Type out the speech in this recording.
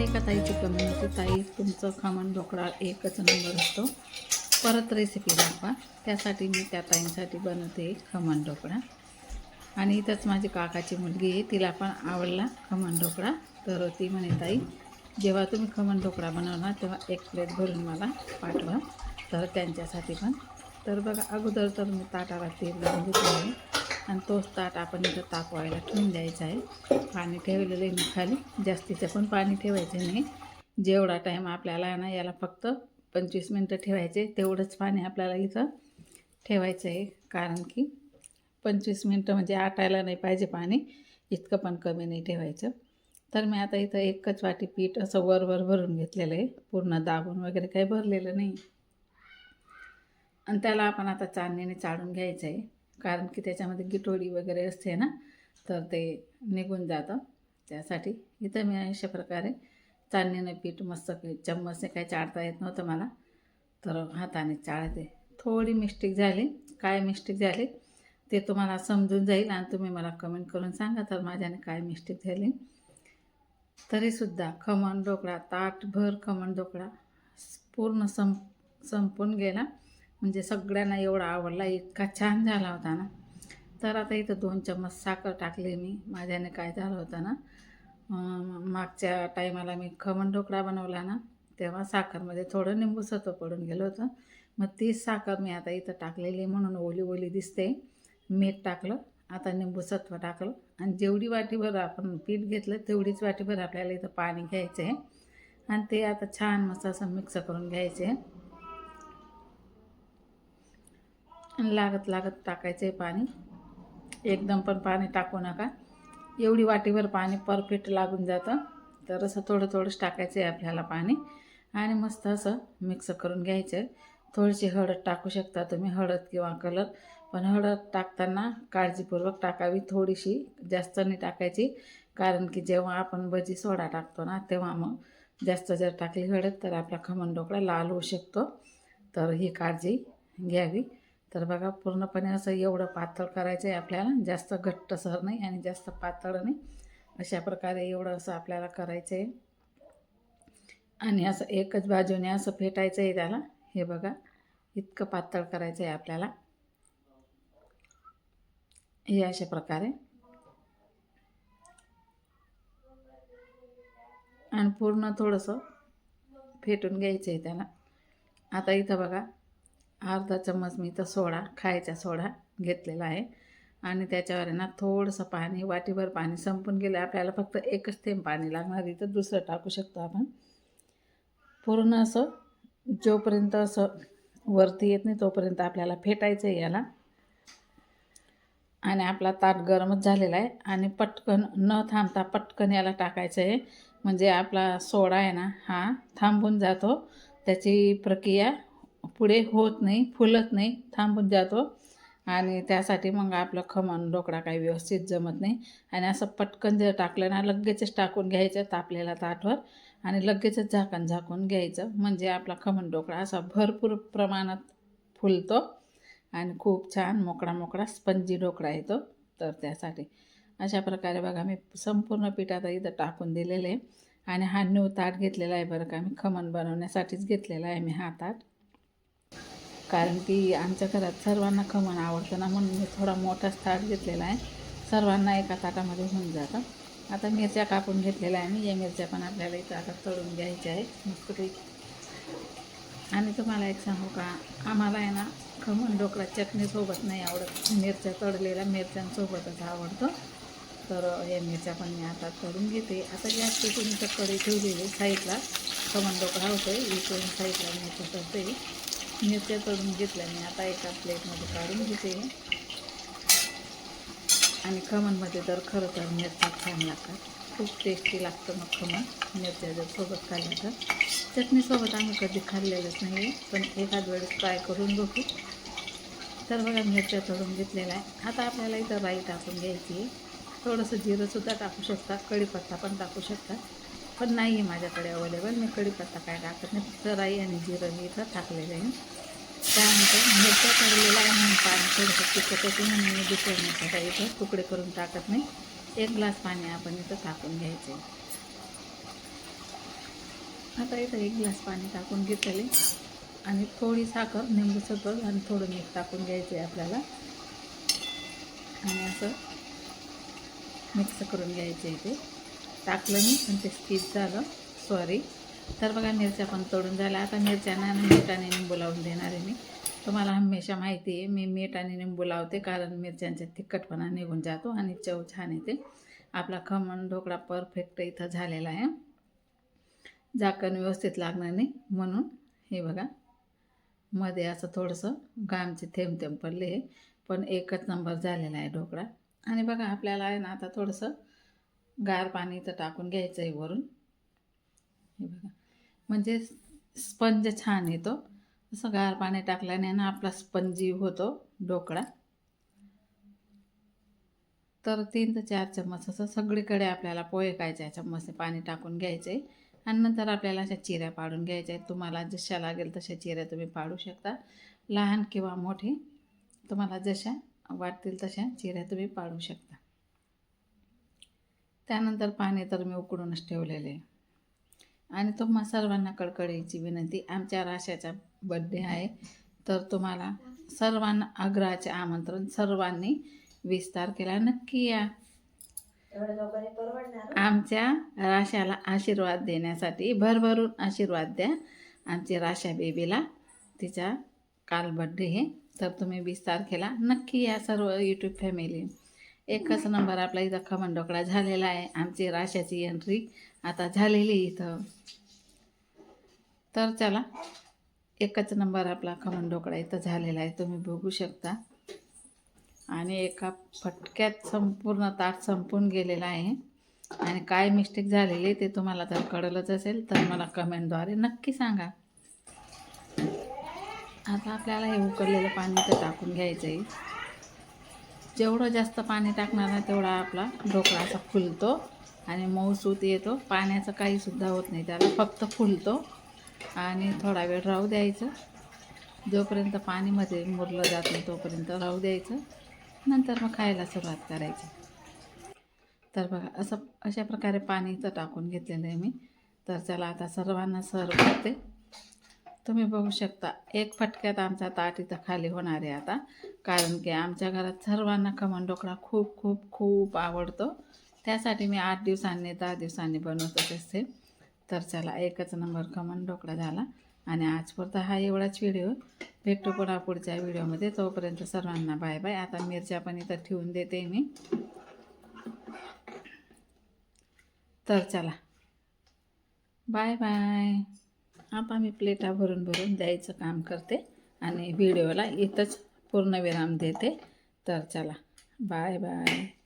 एका ताईची कमी होती. ताई तुमचं खमण ढोकळा एकच नंबर असतो. परत रेसिपी दाखवा. त्यासाठी मी त्या ताईंसाठी बनवते खमण ढोकळा. आणि इथंच माझी काकाची मुलगी आहे. तिला पण आवडला खमण ढोकळा. तर ती म्हणे ताई जेव्हा तुम्ही खमण ढोकळा बनवणार तेव्हा एक प्लेट भरून मला पाठवा. तर त्यांच्यासाठी पण. तर बघा अगोदर तर मी ताटाला तेल लावून घेतलं आहे. आणि तोच ताट आपण इथं तापवायला ठेवून द्यायचा आहे. पाणी ठेवलेलं आहे मी खाली. जास्तीचं पण पाणी ठेवायचं नाही. जेवढा टाईम आपल्याला ना याला फक्त पंचवीस मिनटं ठेवायचे. तेवढंच पाणी आपल्याला इथं ठेवायचं आहे. कारण की पंचवीस मिनटं म्हणजे आटायला नाही पाहिजे पाणी. इतकं पण कमी नाही ठेवायचं. तर मी आता इथं एकच वाटी पीठ असं वर वर भरून घेतलेलं आहे. पूर्ण दाबून वगैरे काही भरलेलं नाही. आणि त्याला आपण आता चाळणीने चाळून घ्यायचं आहे. कारण की त्याच्यामध्ये गिटोडी वगैरे असते ना तर ते निघून जातं. त्यासाठी इथं मी अशा प्रकारे चाळणीने पीठ मस्त काही चम्मचने काही चाळता येत नव्हतं मला. तर हाताने चाळते. थोडी मिस्टेक झाली. काय मिस्टेक झाली? ते तुम्हाला समजून जाईल आणि तुम्ही मला कमेंट करून सांगा तर माझ्याने काय मिस्टेक झाली? तरीसुद्धा खमण ढोकळा ताटभर खमण ढोकळा पूर्ण सं संपून गेला. म्हणजे सगळ्यांना एवढा आवडला इतका छान झाला होता ना. तर आता इथं दोन चम्मच साखर टाकली मी. माझ्याने काय झालं होतं ना मागच्या टायमाला मी खमण ढोकळा बनवला ना तेव्हा साखरमध्ये थोडं निंबू सत्व पडून गेलं होतं. मग तीच साखर मी आता इथं टाकलेली म्हणून ओली ओली दिसते. मीठ टाकलं आता निंबू सत्व टाकलं. आणि जेवढी वाटीभर आपण पीठ घेतलं तेवढीच वाटीभर आपल्याला इथं पाणी घ्यायचं आहे आणि ते आता छान मस्त असं मिक्स करून घ्यायचे आहे आणि लागत लागत टाकायचं आहे पाणी. एकदम पण पाणी टाकू नका. एवढी वाटीभर पाणी परफेक्ट लागून जातं. तर असं थोडं थोडंच टाकायचं आहे आपल्याला पाणी. आणि मस्त असं मिक्स करून घ्यायचं. आहे थोडीशी हळद टाकू शकता तुम्ही हळद किंवा कलर. पण हळद टाकताना काळजीपूर्वक टाकावी. थोडीशी जास्त नाही टाकायची. कारण की जेव्हा आपण भजी सोडा टाकतो ना तेव्हा मग जास्त जर टाकली हळद तर आपला खमण ढोकळा लाल होऊ शकतो. तर ही काळजी घ्यावी. तर बघा पूर्णपणे असं एवढं पातळ करायचं आहे आपल्याला. जास्त घट्टसर नाही आणि जास्त पातळ नाही. अशा प्रकारे एवढं असं आपल्याला करायचं आहे आणि असं एकच बाजूने असं फेटायचं आहे त्याला. हे बघा इतकं पातळ करायचं आहे आपल्याला. हे अशा प्रकारे. आणि पूर्ण थोडंसं फेटून घ्यायचं आहे त्याला. आता इथं बघा अर्धा चम्मच मी तर सोडा खायचा सोडा घेतलेला आहे. आणि त्याच्यावर आहे ना थोडंसं पाणी वाटीभर पाणी संपून गेलं. आपल्याला फक्त एकच थेंब पाणी लागणार इथं दुसरं टाकू शकतो आपण. पूर्ण असं जोपर्यंत असं वरती येत नाही तोपर्यंत आपल्याला फेटायचं आहे याला. आणि आपला ताट गरमच झालेला आहे. आणि पटकन न थांबता पटकन याला टाकायचं आहे. म्हणजे आपला सोडा आहे ना हा थांबून जातो. त्याची प्रक्रिया पुढे होत नाही फुलत नाही थांबून जातो. आणि त्यासाठी मग आपलं खमण ढोकळा काही व्यवस्थित जमत नाही. आणि असं पटकन जर टाकलं ना लगेचच टाकून घ्यायचं तापलेल्या ताटवर. आणि लगेचच झाकण झाकून घ्यायचं. म्हणजे आपला खमण ढोकळा असा भरपूर प्रमाणात फुलतो. आणि खूप छान मोकळा मोकळा स्पंजी ढोकळा येतो. तर त्यासाठी अशा प्रकारे बघा मी संपूर्ण पिठात इथं टाकून दिलेलं आहे. आणि हा न्यू ताट घेतलेला आहे बरं का. मी खमण बनवण्यासाठीच घेतलेला आहे मी हा ताट. कारण की आमच्या घरात सर्वांना खमण आवडतं ना म्हणून मी थोडा मोठाच ताट घेतलेला आहे. सर्वांना एका ताटामध्ये होऊन जातं. आता मिरच्या कापून घेतलेल्या आहे मी. या मिरच्या पण आपल्याला इथं आता तळून घ्यायच्या आहेत. मस्तपैकी आणि तुम्हाला एक सांगू का? आम्हाला आहे ना खमण ढोकळा चटणीसोबत नाही आवडत. मिरच्या तळलेल्या मिरच्यांसोबतच आवडतं. तर या मिरच्या पण मी आता तळून घेते. आता गॅस पेटून इथं कढई ठेवलेली आहे साईडला. खमण ढोकळा होतो आहे इकडून साईडला मी इथं मिरच्या करून घेतल्या. मी आता एका प्लेटमध्ये काढून घेते. आणि खमणमध्ये तर खरं तर मिरच्या छान लागतात. खूप टेस्टी लागतं मग खमण. मिरच्या जर सोबत खाल्ल्या तर. चटणीसोबत आम्ही कधी खाल्लेलंच नाही पण एखाद वेळेस ट्राय करून बघू. तर बघा मिरच्या तळून घेतलेल्या आहे आता आपल्याला इथं राई टाकून घ्यायची आहे. थोडंसं जिरंसुद्धा टाकू शकता. कढीपत्ता पण टाकू शकता. पण नाही आहे माझ्याकडे अवेलेबल मी कढीपत्ता काय टाकत नाही फक्त राई आणि जिरं मी इथं टाकलेलं आहे. त्यानंतर मिरच्या काढलेला आहे म्हणून पाणी थोडंसं तिखट म्हणून मी दुसऱ्या इथं तुकडे करून टाकत नाही. एक ग्लास पाणी आपण इथं टाकून घ्यायचं. आहे आता इथं एक ग्लास पाणी टाकून घेतले आणि थोडी साखर निंबू सरबत आणि थोडं मीठ टाकून घ्यायचं आहे आपल्याला. आणि असं मिक्स करून घ्यायचं आहे ते टाकलं मी म्हणजे पण ते स्किप झालं. सॉरी तर बघा मिरच्या पण तोडून झाल्या. आता मिरच्यांना मीठ आणि निंबू लावून देणार आहे मी. तुम्हाला हमेशा माहिती आहे मी मीठ आणि निंबू लावते कारण मिरच्यांचा तिखटपणा निघून जातो आणि चव छान येते. आपला खमण ढोकळा परफेक्ट इथं झालेला आहे. झाकण व्यवस्थित लागणार नाही म्हणून. हे बघा. मध्ये असं थोडंसं गामचे थेंब थेंब पडले पण एकच नंबर झालेला आहे ढोकळा. आणि बघा आपल्याला आहे ना आता थोडंसं गार पाणी तर टाकून घ्यायचं आहे वरून. हे बघा. म्हणजे स्पंज छान येतो. असं गार पाणी टाकल्याने ना आपला स्पंजी होतो ढोकळा. तर तीन ते चार चम्मच असं सगळीकडे आपल्याला पोहे खायचे चम्मचने पाणी टाकून घ्यायचे आणि नंतर आपल्याला अशा चिऱ्या पाडून घ्यायच्या आहेत. तुम्हाला जशा लागेल तशा चिऱ्या तुम्ही पाडू शकता. लहान किंवा मोठे तुम्हाला जशा वाटतील तशा चिऱ्या तुम्ही पाडू शकता. त्यानंतर पाणी तर मी उकडूनच ठेवलेले. आणि तुम्हा सर्वांना कडकडीची विनंती आमच्या राशाचा बड्डे आहे. तर तुम्हाला सर्वांना आग्रहाचे आमंत्रण सर्वांनी वीस तारखेला नक्की या. आमच्या राशाला आशीर्वाद देण्यासाठी भरभरून आशीर्वाद द्या. आमची राशा बेबीला तिचा काल बड्डे आहे. तर तुम्ही वीस तारखेला नक्की या सर्व यूट्यूब फॅमिली एकच नंबर आपला इथं खमंडोकडा झालेला आहे. आमची राशाची एंट्री आता झालेली इथं. तर चला एकच नंबर आपला खमंडोकडा इथं झालेला आहे. तुम्ही बघू शकता. आणि एका फटक्यात संपूर्ण ताट संपून गेलेला आहे. आणि काय मिस्टेक झालेली ते तुम्हाला जर कळलंच असेल तर मला कमेंटद्वारे नक्की सांगा. आता आपल्याला हे उकळलेलं पाणी तर टाकून घ्यायचं आहे जेवढं जास्त पाणी टाकणार ना तेवढा आपला ढोकळा असा फुलतो. आणि मऊसूत येतो. पाण्याचं काहीसुद्धा होत नाही. त्याला फक्त फुलतो. आणि थोडा वेळ राहू द्यायचं. जोपर्यंत पाणीमध्ये मुरलं जात नाही तोपर्यंत राहू द्यायचं. नंतर मग खायला सुरुवात करायची. तर बघा असं अशा प्रकारे पाणी इथं टाकून घेतलेलं आहे मी. तर चला आता सर्वांना सर्व करते. तुम्ही बघू शकता एक फटक्यात आमचा ताट इथं खाली होणार आहे आता. कारण की आमच्या घरात सर्वांना खमण ढोकळा खूप खूप खूप आवडतो. त्यासाठी मी आठ दिवसांनी दहा दिवसांनी बनवतच असते तर चला एकच नंबर खमण ढोकळा झाला. आणि आजपुरता हा एवढाच व्हिडिओ भेटतो पुन्हा पुढच्या व्हिडिओमध्ये तोपर्यंत सर्वांना बाय बाय आता मिरच्या पण इथं ठेवून देते मी. तर चला. बाय बाय आता आम्ही प्लेटा भरून भरून द्यायचं काम करते आणि व्हिडिओला इथंच पूर्णविराम देते. तर चला बाय बाय.